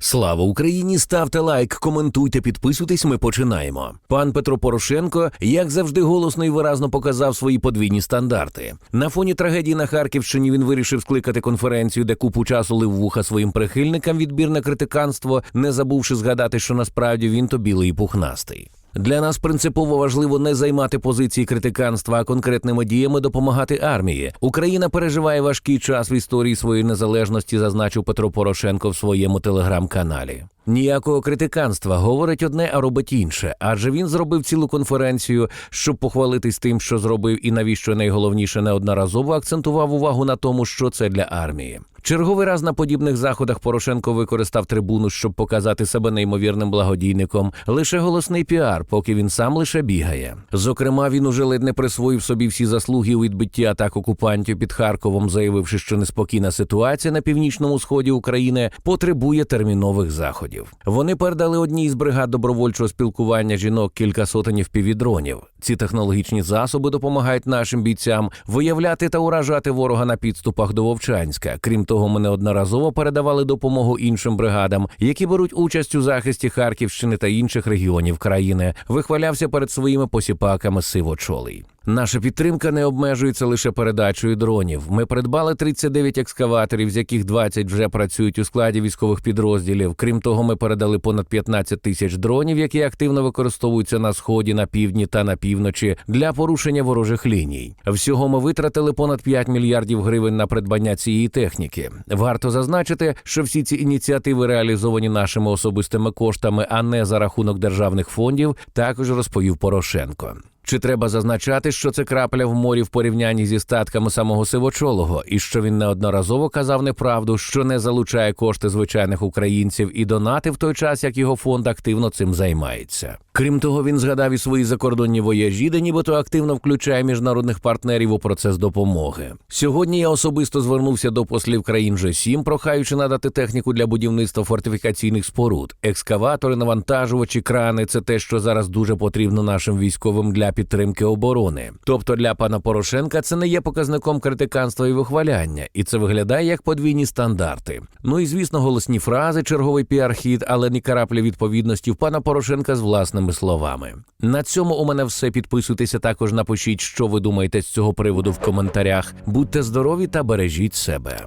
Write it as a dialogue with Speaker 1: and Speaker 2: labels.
Speaker 1: Слава Україні! Ставте лайк, коментуйте, підписуйтесь. Ми починаємо. Пан Петро Порошенко, як завжди, голосно і виразно показав свої подвійні стандарти. На фоні трагедії на Харківщині він вирішив скликати конференцію, де купу часу лив вуха своїм прихильникам відбірне критиканство, не забувши згадати, що насправді він то білий і пухнастий. Для нас принципово важливо не займати позиції критиканства, а конкретними діями допомагати армії. Україна переживає важкий час в історії своєї незалежності, зазначив Петро Порошенко в своєму телеграм-каналі. Ніякого критиканства говорить одне, а робить інше. Адже він зробив цілу конференцію, щоб похвалитись тим, що зробив, і навіщо найголовніше неодноразово акцентував увагу на тому, що це для армії. Черговий раз на подібних заходах Порошенко використав трибуну, щоб показати себе неймовірним благодійником. Лише голосний піар, поки він сам лише бігає. Зокрема, він уже ледь не присвоїв собі всі заслуги у відбитті атак окупантів під Харковом, заявивши, що неспокійна ситуація на північному сході України потребує термінових заходів. Вони передали одній із бригад добровольчого спілкування жінок кілька сотень впівдронів. Ці технологічні засоби допомагають нашим бійцям виявляти та уражати ворога на підступах до Вовчанська. Крім того, ми неодноразово передавали допомогу іншим бригадам, які беруть участь у захисті Харківщини та інших регіонів країни. Вихвалявся перед своїми посіпаками сивочолий. Наша підтримка не обмежується лише передачею дронів. Ми придбали 39 екскаваторів, з яких 20 вже працюють у складі військових підрозділів. Крім того, ми передали понад 15 тисяч дронів, які активно використовуються на сході, на півдні та на півночі для порушення ворожих ліній. Всього ми витратили понад 5 мільярдів гривень на придбання цієї техніки. Варто зазначити, що всі ці ініціативи реалізовані нашими особистими коштами, а не за рахунок державних фондів. Також розповів Порошенко. Чи треба зазначати, що це крапля в морі в порівнянні зі статками самого сивочолого, і що він неодноразово казав неправду, що не залучає кошти звичайних українців і донати в той час, як його фонд активно цим займається. Крім того, він згадав і свої закордонні вояжі, де нібито активно включає міжнародних партнерів у процес допомоги. Сьогодні я особисто звернувся до послів країн G7, прохаючи надати техніку для будівництва фортифікаційних споруд, екскаватори, навантажувачі, крани це те, що зараз дуже потрібно нашим військовим для підтримки оборони. Тобто для пана Порошенка це не є показником критиканства і вихваляння, і це виглядає як подвійні стандарти. Ну і звісно, голосні фрази, черговий піар-хід, але ні караплі відповідності в пана Порошенка з власними словами. На цьому у мене все. Підписуйтеся також, напишіть, що ви думаєте з цього приводу в коментарях. Будьте здорові та бережіть себе.